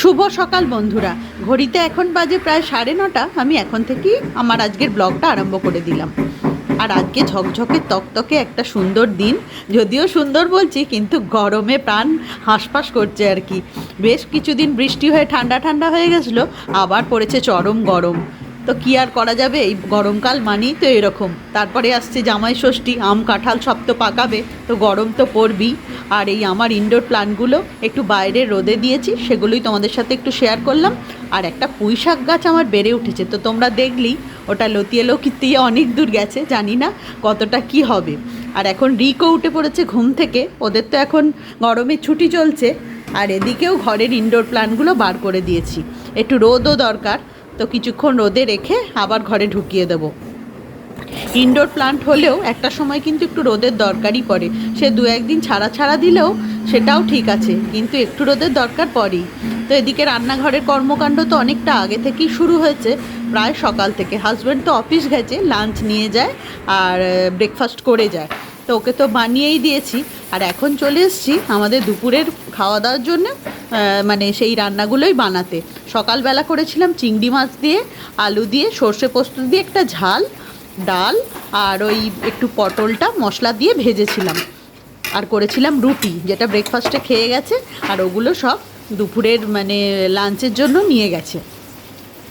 শুভ সকাল, বন্ধুরা। ঘড়িতে এখন বাজে প্রায় সাড়ে নটা। আমি এখন থেকেই আমার আজকের ব্লগটা আরম্ভ করে দিলাম। আর আজকে ঝকঝকে, তকতকে একটা সুন্দর দিন। যদিও সুন্দর বলছি, কিন্তু গরমে প্রাণ হাঁসফাঁস করছে আর কি। বেশ কিছুদিন বৃষ্টি হয়ে ঠান্ডা ঠান্ডা হয়ে গেছিল, আবার পড়েছে চরম গরম। তো কি আর করা যাবে? এই গরমকাল মানেই তো এরকম। তারপরে আসছে জামাই ষষ্ঠী, আম, কাঁঠাল সব তো পাকাবে, তো গরম তো পড়বেই। আর এই আমার ইনডোর প্লান্টগুলো একটু বাইরে রোদে দিয়েছি, সেগুলোই তোমাদের সাথে একটু শেয়ার করলাম। আর একটা পুঁই শাক গাছ আমার বেড়ে উঠেছে, তো তোমরা দেখলেই ওটা লতিয়ে লকিয়ে অনেক দূর গেছে, জানি না কতটা কি হবে। আর এখন রিকও উঠে পড়েছে ঘুম থেকে, ওদের তো এখন গরমে ছুটি চলছে। আর এদিকেও ঘরের ইনডোর প্ল্যান্টগুলো বার করে দিয়েছি। একটু রোদও দরকার তো কিছুক্ষণ রোদে রেখে আবার ঘরে ঢুকিয়ে দেবো। ইনডোর প্লান্ট হলেও একটা সময় কিন্তু একটু রোদের দরকারই পড়ে। সে দু একদিন ছাড়া ছাড়া দিলেও সেটাও ঠিক আছে, কিন্তু একটু রোদের দরকার পড়েই। তো এদিকে রান্নাঘরের কর্মকাণ্ড তো অনেকটা আগে থেকেই শুরু হয়েছে। প্রায় সকাল থেকে। হাজব্যান্ড তো অফিস গেছে, লাঞ্চ নিয়ে যায় আর ব্রেকফাস্ট করে যায়। তো ওকে তো বানিয়েই দিয়েছি। আর এখন চলে এসেছি আমাদের দুপুরের খাওয়া দাওয়ার জন্য মানে সেই রান্নাগুলোই বানাতে। সকালবেলা করেছিলাম চিংড়ি মাছ দিয়ে, আলু দিয়ে, সর্ষে পোস্ত দিয়ে একটা ঝাল, ডাল আর ওই একটু পটলটা মশলা দিয়ে ভেজেছিলাম। আর করেছিলাম রুটি, যেটা ব্রেকফাস্টে খেয়ে গেছে, আর ওগুলো সব দুপুরের মানে লাঞ্চের জন্য নিয়ে গেছে।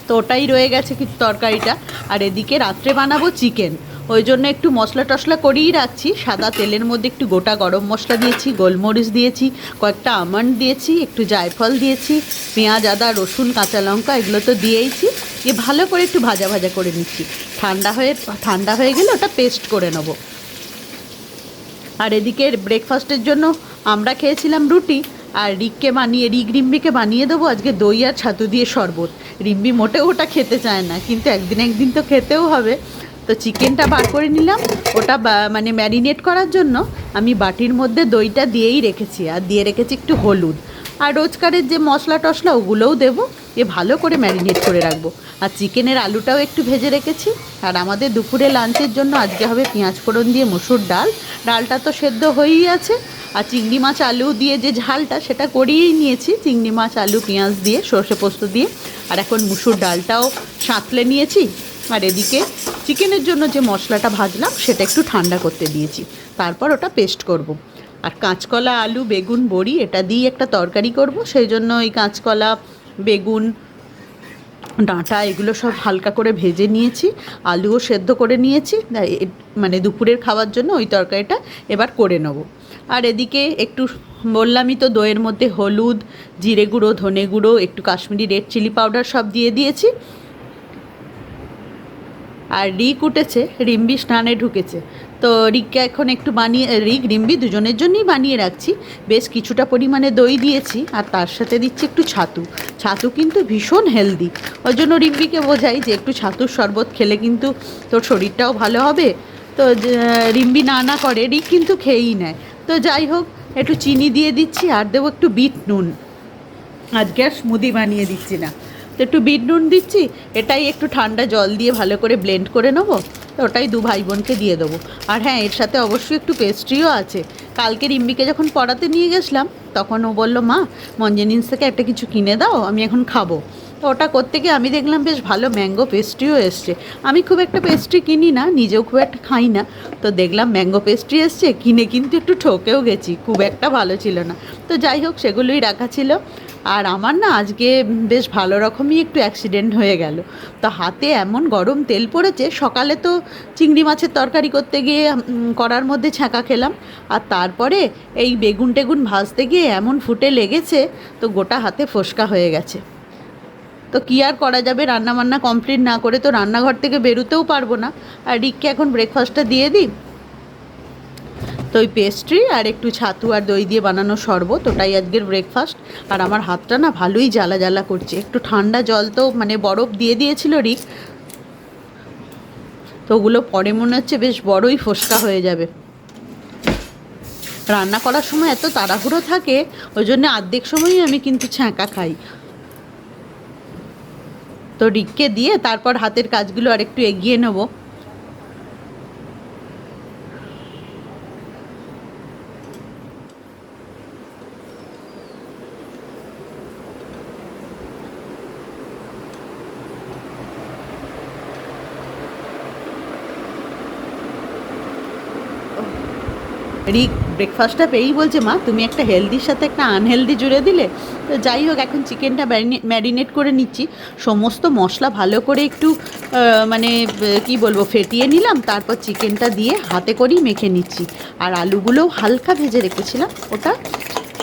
তো ওটাই রয়ে গেছে কিন্তু তরকারিটা। আর এদিকে রাত্রে বানাবো চিকেন। ওই জন্য একটু মশলা টশলা করেই রাখছি। সাদা তেলের মধ্যে একটু গোটা গরম মশলা দিয়েছি, গোলমরিচ দিয়েছি, কয়েকটা আমন্ড দিয়েছি, একটু জায়ফল দিয়েছি, পেঁয়াজ, আদা, রসুন, কাঁচা লঙ্কা এগুলো তো দিয়েইছি। দিয়ে ভালো করে একটু ভাজা ভাজা করে নিচ্ছি। ঠান্ডা হয়ে ঠান্ডা হয়ে গেলে ওটা পেস্ট করে নেব। আর এদিকে ব্রেকফাস্টের জন্য আমরা খেয়েছিলাম রুটি। আর রিককে বানিয়ে, রিক রিম্বিকে বানিয়ে দেবো আজকে দই আর ছাতু দিয়ে শরবত। রিম্বি মোটেও ওটা খেতে চায় না, কিন্তু একদিন একদিন তো খেতেও হবে। তো চিকেনটা বার করে নিলাম। ওটা মানে ম্যারিনেট করার জন্য আমি বাটির মধ্যে দইটা দিয়েই রেখেছি, আর দিয়ে রেখেছি একটু হলুদ। আর রোজকারের যে মশলা টশলা ওগুলোও দেবো, এ ভালো করে ম্যারিনেট করে রাখব। আর চিকেনের আলুটাও একটু ভেজে রেখেছি। আর আমাদের দুপুরে লাঞ্চের জন্য আজকে হবে পেঁয়াজ ফোড়ন দিয়ে মসুর ডাল। ডালটা তো সেদ্ধ হয়েই আছে। আর চিংড়ি মাছ আলু দিয়ে যে ঝালটা, সেটা করিয়েই নিয়েছি। চিংড়ি মাছ, আলু, পেঁয়াজ দিয়ে, সর্ষে পোস্ত দিয়ে। আর এখন মুসুর ডালটাও সাঁতলে নিয়েছি। আর এদিকে চিকেনের জন্য যে মশলাটা ভাজলাম, সেটা একটু ঠান্ডা করতে দিয়েছি। তারপর ওটা পেস্ট করব। আর কাঁচকলা, আলু, বেগুন, বড়ি, এটা দিয়ে একটা তরকারি করব। সেই জন্য ওই কাঁচকলা, বেগুন, ডাঁটা, এগুলো সব হালকা করে ভেজে নিয়েছি। আলুও সেদ্ধ করে নিয়েছি। মানে দুপুরের খাওয়ার জন্য ওই তরকারিটা এবার করে নেব। আর এদিকে একটু বললামই তো, দইয়ের মধ্যে হলুদ, জিরে গুঁড়ো, ধনে গুঁড়ো, একটু কাশ্মীরি রেড চিলি পাউডার সব দিয়ে দিয়েছি। আর রিক উঠেছে, রিম্বি স্নানে ঢুকেছে। তো রিককে এখন একটু বানিয়ে, রিক, রিম্বি দুজনের জন্যই বানিয়ে রাখছি। বেশ কিছুটা পরিমাণে দই দিয়েছি আর তার সাথে দিচ্ছি একটু ছাতু। ছাতু কিন্তু ভীষণ হেলদি ওই জন্য রিম্বিকে বোঝাই যে একটু ছাতুর শরবত খেলে কিন্তু তোর শরীরটাও ভালো হবে। তো রিম্বি না না করে, রিক কিন্তু খেয়েই নেয়। তো যাই হোক, একটু চিনি দিয়ে দিচ্ছি আর দেবো একটু বিট নুন। আজকে আর স্মুদি বানিয়ে দিচ্ছি না। তো একটু বিট নুন দিচ্ছি, এটাই একটু ঠান্ডা জল দিয়ে ভালো করে ব্লেন্ড করে নেব, তো ওটাই দু ভাই বোনকে দিয়ে দেবো। আর হ্যাঁ এর সাথে অবশ্যই একটু পেস্ট্রিও আছে। কালকে রিম্বিকে যখন পড়াতে নিয়ে গেছিলাম, তখন ও বলল, মা, মঞ্জেনিন্স থেকে একটা কিছু কিনে দাও, আমি এখন খাব। তো ওটা করতে গিয়ে আমি দেখলাম বেশ ভালো ম্যাঙ্গো পেস্ট্রিও এসছে। আমি খুব একটা পেস্ট্রি কিনি না, নিজেও খুব একটা খাই না। তো দেখলাম ম্যাঙ্গো পেস্ট্রি এসছে, কিনে কিন্তু একটু ঠকেও গেছি, খুব একটা ভালো ছিল না। তো যাই হোক, সেগুলোই রাখা ছিল। আর আমার না আজকে বেশ ভালো রকমই একটু অ্যাক্সিডেন্ট হয়ে গেল। তো হাতে এমন গরম তেল পড়েছে, সকালে তো চিংড়ি মাছের তরকারি করতে গিয়ে করার মধ্যে ছ্যাঁকা খেলাম। আর তারপরে এই বেগুন টেগুন ভাজতে গিয়ে এমন ফুটে লেগেছে, তো গোটা হাতে ফোসকা হয়ে গেছে। তো কী আর করা যাবে? রান্না বান্না কমপ্লিট না করে তো রান্নাঘর থেকে বেরোতেও পারব না। আর রিককে এখন ব্রেকফাস্টটা দিয়ে দিই। তো ওই পেস্ট্রি আর একটু ছাতু আর দই দিয়ে বানানো শরবত, ওটাই আজকের ব্রেকফাস্ট আর আমার হাতটা না ভালোই জ্বালা জ্বালা করছে, একটু ঠান্ডা জল তো মানে বরফ দিয়ে দিয়েছিল রিক। তো ওগুলো পরে মনে হচ্ছে বেশ বড়ই ফোসকা হয়ে যাবে। রান্না করার সময় এত তাড়াহুড়ো থাকে, ওই জন্য আর্ধেক সময়ই আমি কিন্তু ছ্যাঁকা খাই। তো রিককে দিয়ে তারপর হাতের কাজগুলো আর একটু এগিয়ে নেব। রিক ব্রেকফাস্টটা পেয়েই বলছে, মা, তুমি একটা হেলদির সাথে একটা আনহেলদি জুড়ে দিলে? তো যাই হোক, এখন চিকেনটা ম্যারিনেট করে নিচ্ছি। সমস্ত মশলা ভালো করে একটু মানে কি বলব, ফেটিয়ে নিলাম, তারপর চিকেনটা দিয়ে হাতে করেই মেখে নিচ্ছি। আর আলুগুলোও হালকা ভেজে রেখেছিলাম, ওটা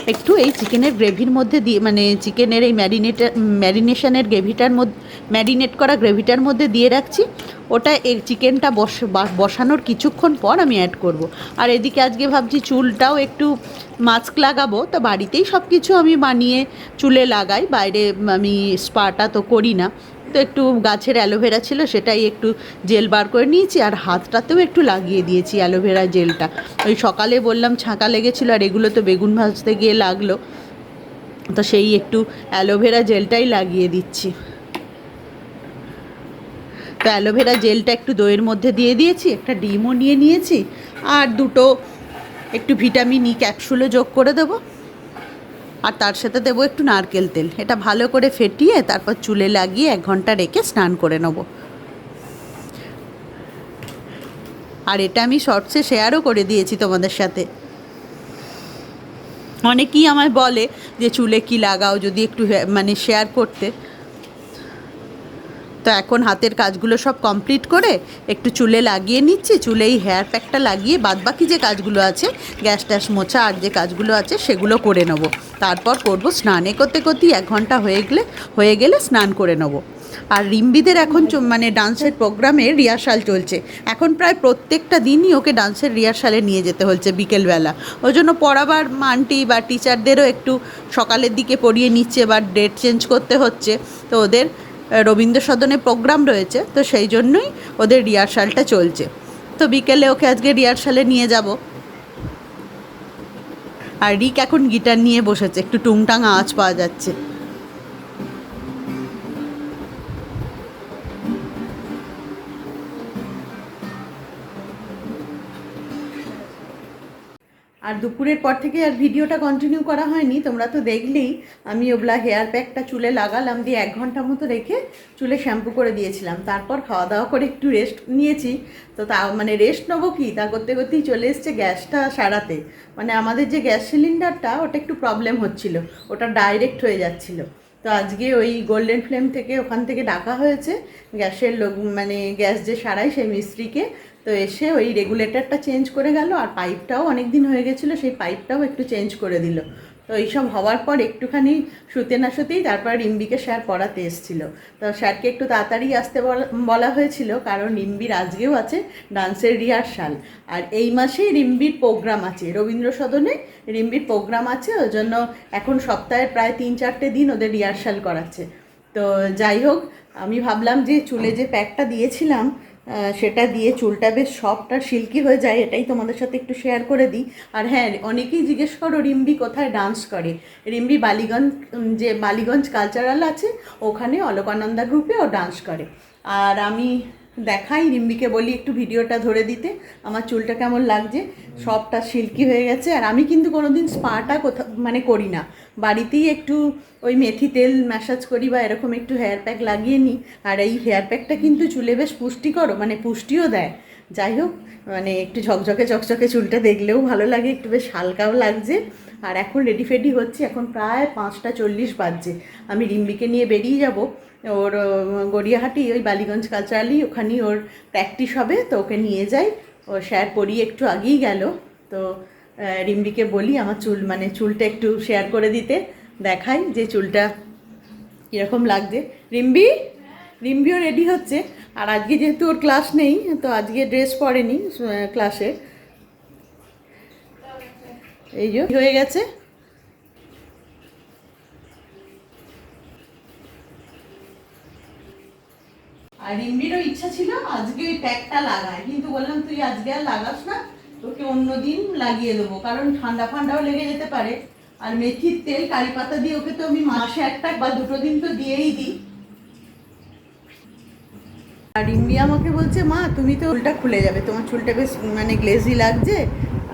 একটু এই চিকেনের গ্রেভির মধ্যে দিয়ে মানে চিকেনের এই ম্যারিনেটার ম্যারিনেশনের গ্রেভিটার মধ্যে, ম্যারিনেট করা গ্রেভিটার মধ্যে দিয়ে রাখছি। ওটা এই চিকেনটা বস বসানোর কিছুক্ষণ পর আমি অ্যাড করব। আর এদিকে আজকে ভাবছি চুলটাও একটু মাস্ক লাগাবো। তো বাড়িতেই সব কিছু আমি বানিয়ে চুলে লাগাই। বাইরে আমি স্পাটা তো করি না। তো একটু গাছের অ্যালোভেরা ছিল, সেটাই একটু জেল বার করে নিয়েছি আর হাতটাতেও একটু লাগিয়ে দিয়েছি অ্যালোভেরা জেলটা। ওই সকালে বললাম ছাঁকা লেগেছিলো আর এগুলো তো বেগুন ভাজতে গিয়ে লাগল। তো সেই একটু অ্যালোভেরা জেলটাই লাগিয়ে দিচ্ছি। তো অ্যালোভেরা জেলটা একটু দইয়ের মধ্যে দিয়ে দিয়েছি, একটা ডিমও নিয়ে নিয়েছি আর দুটো একটু ভিটামিন ই ক্যাপসুলও যোগ করে দেবো। আর তার সাথে দেবো একটু নারকেল তেল। এটা ভালো করে ফেটিয়ে তারপর চুলে লাগিয়ে এক ঘণ্টা রেখে স্নান করে নেব। আর এটা আমি শর্টসে শেয়ারও করে দিয়েছি তোমাদের সাথে। অনেকেই আমায় বলে যে চুলে কি লাগাও, যদি একটু মানে শেয়ার করতে। তো এখন হাতের কাজগুলো সব কমপ্লিট করে একটু চুলে লাগিয়ে নিচ্ছি চুলে এই হেয়ার প্যাকটা লাগিয়ে বাদবাকি যে কাজগুলো আছে, গ্যাস ট্যাস মোছা আর যে কাজগুলো আছে সেগুলো করে নেব। তারপর করব স্নানে করতে করতেই এক ঘণ্টা হয়ে গেলে হয়ে গেলে স্নান করে নেব। আর রিম্বিদের এখন মানে ডান্সের প্রোগ্রামে রিহার্সাল চলছে। এখন প্রায় প্রত্যেকটা দিনই ওকে ডান্সের রিহার্সালে নিয়ে যেতে হচ্ছে বিকেলবেলা। ওই জন্য পড়াবার আন্টি বা টিচারদেরও একটু সকালের দিকে পড়িয়ে নিচ্ছে বা ডেট চেঞ্জ করতে হচ্ছে। তো ওদের রবীন্দ্র সদনে প্রোগ্রাম রয়েছে, তো সেই জন্যই ওদের রিহার্সালটা চলছে। তো বিকেলে ওকে আজকে রিহার্সালে নিয়ে যাব। আর রিক এখন গিটার নিয়ে বসেছে, একটু টুংটাং আওয়াজ পাওয়া যাচ্ছে। আর দুপুরের পর থেকে আর ভিডিওটা কন্টিনিউ করা হয়নি, তোমরা তো দেখলেই আমি ওগুলা হেয়ার প্যাকটা চুলে লাগালাম, দিয়ে এক ঘণ্টা মতো রেখে চুলে শ্যাম্পু করে দিয়েছিলাম। তারপর খাওয়া দাওয়া করে একটু রেস্ট নিয়েছি। তো তা মানে রেস্ট নেব কি? তা করতে করতেই চলে এসছে গ্যাসটা সারাতে। মানে আমাদের যে গ্যাস সিলিন্ডারটা, ওটা একটু প্রবলেম হচ্ছিল। ওটা ডাইরেক্ট হয়ে যাচ্ছিল। তো আজকে ওই গোল্ডেন ফ্লেম থেকে ওখান থেকে ডাকা হয়েছে। গ্যাসের লোক মানে গ্যাস যে সারাই সেই মিস্ত্রিকে। তো এসে ওই রেগুলেটরটা চেঞ্জ করে গেল আর পাইপটাও অনেক দিন হয়ে গেছিল, সেই পাইপটাও একটু চেঞ্জ করে দিল। তো এইসব হওয়ার পর একটুখানি শুতে না শুতেই তারপর রিম্বিকে স্যার পড়াতে এসেছিল। তো স্যারকে একটু তাড়াতাড়ি আসতে বলা- হয়েছিল, কারণ রিম্বির আজকেও আছে ডান্সের রিহার্সাল আর এই মাসেই রিম্বির প্রোগ্রাম আছে রবীন্দ্র সদনে রিম্বির প্রোগ্রাম আছে, ওই জন্য এখন সপ্তাহে প্রায় তিন চারটে দিন ওদের রিহার্সাল করাচ্ছে। তো যাই হোক, আমি ভাবলাম যে চুলে যে প্যাকটা দিয়েছিলাম সেটা দিয়ে চুলটা বেশ সফট আর সিল্কি হয়ে যায়, এটাই তোমাদের সাথে একটু শেয়ার করে দিই। আর হ্যাঁ অনেকেই জিজ্ঞেস করো, রিম্বি কোথায় ডান্স করে? রিম্বি বালিগঞ্জ যে বালিগঞ্জ কালচারাল আছে, ওখানে অলকানন্দা গ্রুপে ও ডান্স করে। আর আমি দেখাই রিম্বিকে বলি একটু ভিডিওটা ধরে দিতে। আমার চুলটা কেমন লাগছে? সবটা সিল্কি হয়ে গেছে। আর আমি কিন্তু কোনো দিন স্পাটা কোথাও মানে করি না। বাড়িতেই একটু ওই মেথি তেল ম্যাসাজ করি বা এরকম একটু হেয়ার প্যাক লাগিয়ে নিই। আর এই হেয়ার প্যাকটা কিন্তু চুলে বেশ পুষ্টিকর মানে পুষ্টিও দেয়। যাই হোক মানে একটু ঝকঝকে চকচকে চুলটা দেখলেও ভালো লাগে, একটু বেশ হালকাও লাগছে। আর এখন রেডি ফেডি হচ্ছে, এখন প্রায় পাঁচটা চল্লিশ বাজছে। আমি রিম্বিকে নিয়ে বেরিয়ে যাব। ওর গড়িয়াহাটি, ওই বালিগঞ্জ কালচারালি, ওখানেই ওর প্র্যাকটিস হবে, তো ওকে নিয়ে যাই। ও স্যার পড়িয়ে একটু আগেই গেল। তো রিম্বিকে বলি, আমার চুল মানে চুলটা একটু শেয়ার করে দিতে, দেখাই যে চুলটা কীরকম লাগছে। রিম্বি? রিম্বিও রেডি হচ্ছে। আর আজকে যেহেতু ওর ক্লাস নেই, তো আজকে ড্রেস পরেনি ক্লাসে এই যে হয়ে গেছে? আর রিম্বিরও ইচ্ছা ছিল আজকে ওই প্যাকটা লাগায় কিন্তু বললাম তুই আজকে আর লাগাস না, তোকে অন্যদিন লাগিয়ে দেবো, কারণ ঠান্ডা ফান্ডাও লেগে যেতে পারে। আর মেথির তেল, কারি পাতা দিয়ে ওকে তো আমি মাসে একটা বা দুটো দিন তো দিয়েই দিই। আর রিম্বি আমাকে বলছে, মা, তুমি তো চুলটা খুলে যাবে, তোমার চুলটা বেশ মানে গ্লেজি লাগছে।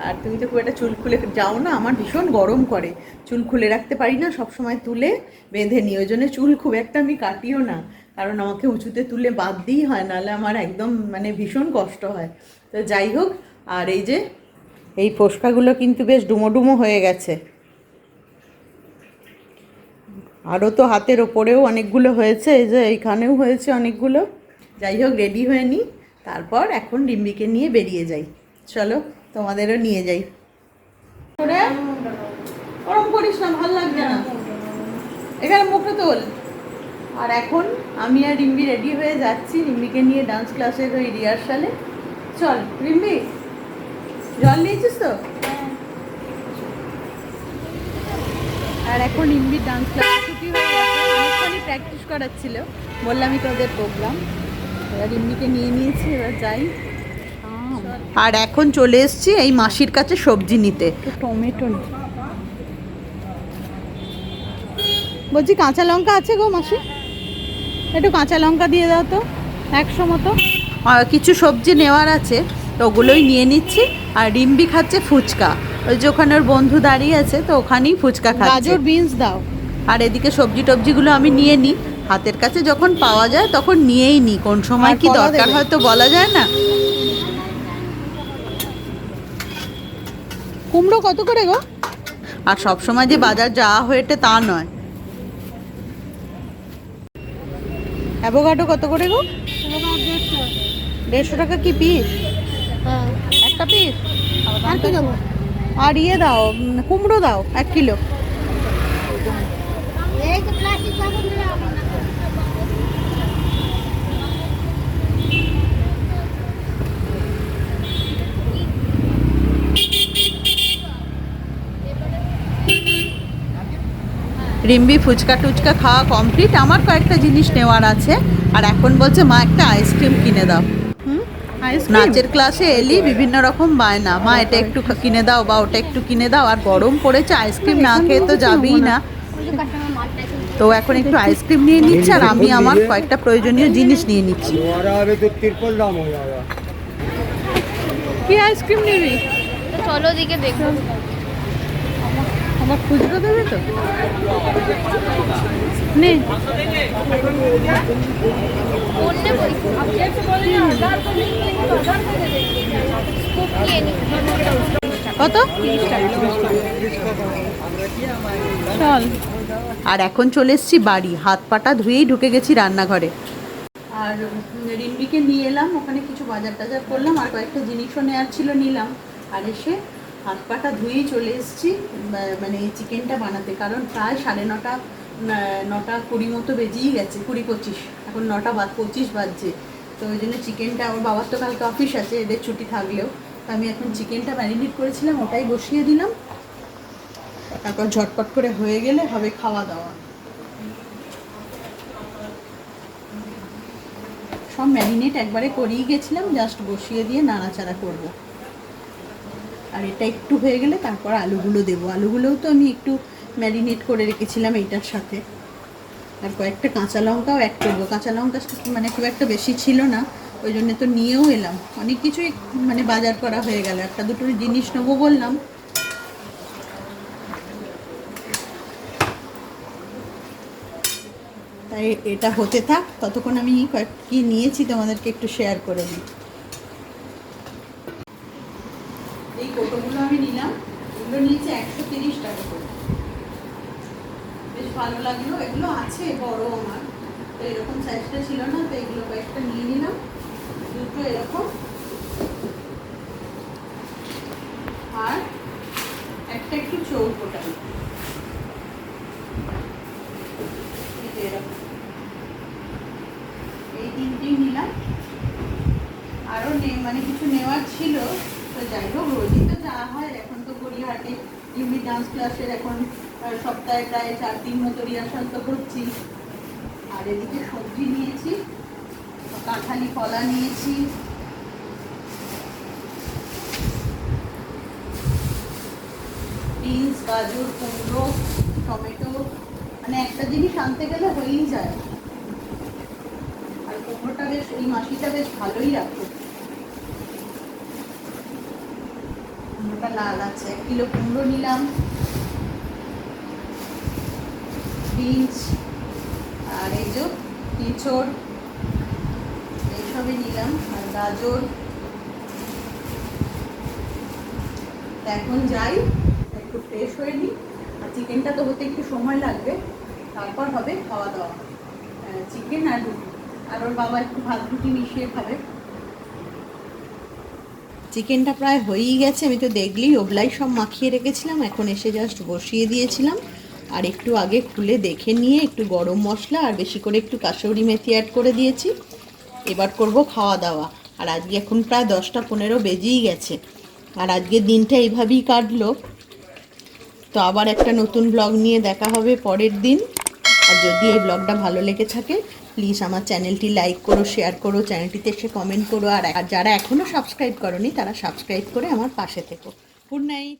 আর তুমি তো খুব একটা চুল খুলে যাও না, আমার ভীষণ গরম করে। চুল খুলে রাখতে পারি না সব সময় তুলে বেঁধে নিই। ওই জন্য চুল খুব একটা আমি কাটিও না। কারণ আমাকে উঁচুতে তুলে বাদ দিই হয়, নাহলে আমার একদম মানে ভীষণ কষ্ট হয়। তো যাই হোক, আর এই যে, এই ফোসকাগুলো কিন্তু বেশ ডুমো ডুমো হয়ে গেছে। আরও তো হাতের ওপরেও অনেকগুলো হয়েছে, এই যে এইখানেও হয়েছে অনেকগুলো। যাই হোক রেডি হয়ে নিই তারপর এখন ডিম্বিকে নিয়ে বেরিয়ে যাই। চলো, তোমাদেরও নিয়ে যাই। ওরম করিস না, ভালো লাগবে না। এখানে মুখে তোল। আর এখন আমি আর রিম্বি রেডি হয়ে যাচ্ছি। রিম্বিকে নিয়ে ডান্স ক্লাসের ওই রিহার্সালে চল রিম্বি জল নিয়েছিস তো? আর এখন রিম্বির ডান্স ক্লাস ছুটি হয়ে গেছে। অনেকক্ষণই প্র্যাকটিস করাচ্ছিল। বললামই তোদের প্রোগ্রাম এবার রিম্বিকে নিয়ে নিয়েছি এবার যাই। আর এখন চলে এসেছি এই মাসির কাছে সবজি নিতে। টমেটো বলছি কাঁচা লঙ্কা আছে গো মাসি? একটু কাঁচা লঙ্কা দিয়ে দাও তো একশো মতো। কিছু সবজি নেওয়ার আছে তো ওগুলোই নিয়ে নিচ্ছি। আর রিম্বি খাচ্ছে ফুচকা। ওই যে ওখানে ওর বন্ধু দাঁড়িয়ে আছে তো ওখানেই ফুচকা খাচ্ছে। গাজর বিনস দাও। আর এদিকে সবজি টবজিগুলো আমি নিয়ে নিই। হাতের কাছে যখন পাওয়া যায় তখন নিয়েই নিই কোন সময় কি দরকার? হয়তো বলা যায় না। কুমড়ো কত করে গো? আর সব সময় যে বাজার যাওয়া হয়েটে তা নয়। অ্যাভোকাডো কত করে গো? দেড়শো টাকা কি পিস একটা পিস আর কি দেবো? আর ইয়ে দাও কুমড়ো দাও এক কিলো। রিম্বি ফুচকা টুচকা খাওয়া কমপ্লিট আমার কয়েকটা জিনিস নেওয়ার আছে। আর এখন বলছে মা একটা আইসক্রিম কিনে দাও। নাচের ক্লাসে এলি বিভিন্ন রকম বায়না। মা এটা একটু কিনে দাও বা ওটা একটু কিনে দাও। আর গরম পড়েছে আইসক্রিম না খেয়ে তো যাবেই না। তো এখন একটু আইসক্রিম নিয়ে নিচ্ছি আর আমি আমার কয়েকটা প্রয়োজনীয় জিনিস নিয়ে নিচ্ছি। কি আইসক্রিম নিবি? চলো দিকে দেখো আমার খুচরো দেবে তো? চল। আর এখন চলে এসেছি বাড়ি। হাত পাটা ধুয়েই ঢুকে গেছি রান্নাঘরে। আর রিম্বিকে নিয়ে এলাম। ওখানে কিছু বাজার টাজার করলাম আর কয়েকটা জিনিসও নেওয়ার ছিল নিলাম। আর এসে হাত পাটা ধুয়েই চলে এসেছি মানে চিকেনটা বানাতে। কারণ প্রায় সাড়ে নটা নটা কুড়ি মতো বেজেই গেছে, কুড়ি পঁচিশ। এখন নটা বাদ পঁচিশ বাজছে। তো ওই জন্য চিকেনটা আমার বাবার তো কালকে অফিস আছে, এদের ছুটি থাকলেও। তো আমি এখন চিকেনটা ম্যারিনেট করেছিলাম, ওটাই বসিয়ে দিলাম। তারপর ঝটপট করে হয়ে গেলে হবে খাওয়া দাওয়া। সব ম্যারিনেট একবারে করেই গেছিলাম, জাস্ট বসিয়ে দিয়ে নাড়াচাড়া করব। এটা একটু হয়ে গেলে তারপর আলুগুলো দেবো। আলুগুলোও তো আমি একটু ম্যারিনেট করে রেখেছিলাম এইটার সাথে। আর কয়েকটা কাঁচা লঙ্কাও অ্যাড করব। কাঁচা লঙ্কা মানে খুব একটা বেশি ছিল না, ওই জন্য তো নিয়েও এলাম। অনেক কিছুই মানে বাজার করা হয়ে গেল। একটা দুটো জিনিস নেব বললাম। তাই এটা হতে থাক। ততক্ষণ আমি কয়েক কি নিয়েছি তোমাদেরকে একটু শেয়ার করে দিই এই কোটোগুলো আমি নিলাম এগুলো নিয়েছি একশো তিরিশ টাকা করে। বেশ ভালো লাগল। এগুলো আছে বড় আমার। তো এরকম সাইজটা ছিল না, তো এগুলো কয়েকটা নিয়ে নিলাম। দুটো এরকম। আর একটা একটু চৌকোটা এই তিনটেই নিলাম। আরও মানে কিছু নেওয়ার ছিল, তো যাই হোক, রোজই তো যাওয়া হয় এখন তো গড়িয়াহাটে ডান্স ক্লাসের এখন সপ্তাহে প্রায় চার দিন মতো রিহার্সাল তো করছি। আর এদিকে সবজি নিয়েছি, কাঁঠালি কলা নিয়েছি। বিনস গাজর, কুমড়ো, টমেটো মানে একটা জিনিস আনতে গেলে হয়েই যায়। আর কুমড়োটা বেশ, এই মাসিটা বেশ ভালোই রাখো কুমড়োটা লাল আছে, এক কিলো কুমড়ো নিলাম। বিনস আর এই যে এঁচড় এইসবই নিলাম, আর গাজর। এখন যাই, একটু ফ্রেশ হয়ে নিই। আর চিকেনটা তো হতে একটু সময় লাগবে। তারপর হবে খাওয়া দাওয়া চিকেন আর রুটি। আর ওর বাবা একটু ভাত রুটি মিশিয়ে খাবে। চিকেনটা প্রায় হয়েই গেছে। আমি তো দেখলেই ওবলাই সব মাখিয়ে রেখেছিলাম। এখন এসে জাস্ট বসিয়ে দিয়েছিলাম। আর একটু আগে খুলে দেখে নিয়ে একটু গরম মশলা আর বেশি করে একটু কাসৌরি মেথি অ্যাড করে দিয়েছি। এবার করব খাওয়া দাওয়া। আর আজকে এখন প্রায় দশটা পনেরো বেজেই গেছে। আর আজকের দিনটা এইভাবেই কাটলো। তো আবার একটা নতুন ব্লগ নিয়ে দেখা হবে পরের দিন। আর যদি এই ব্লগটা ভালো লেগে থাকে প্লিজ আমার চ্যানেলটি লাইক করো শেয়ার করো চ্যানেলটিতে এসে কমেন্ট করো, আর যারা এখনও সাবস্ক্রাইব করনি তারা সাবস্ক্রাইব করে আমার পাশে থেকো। Good night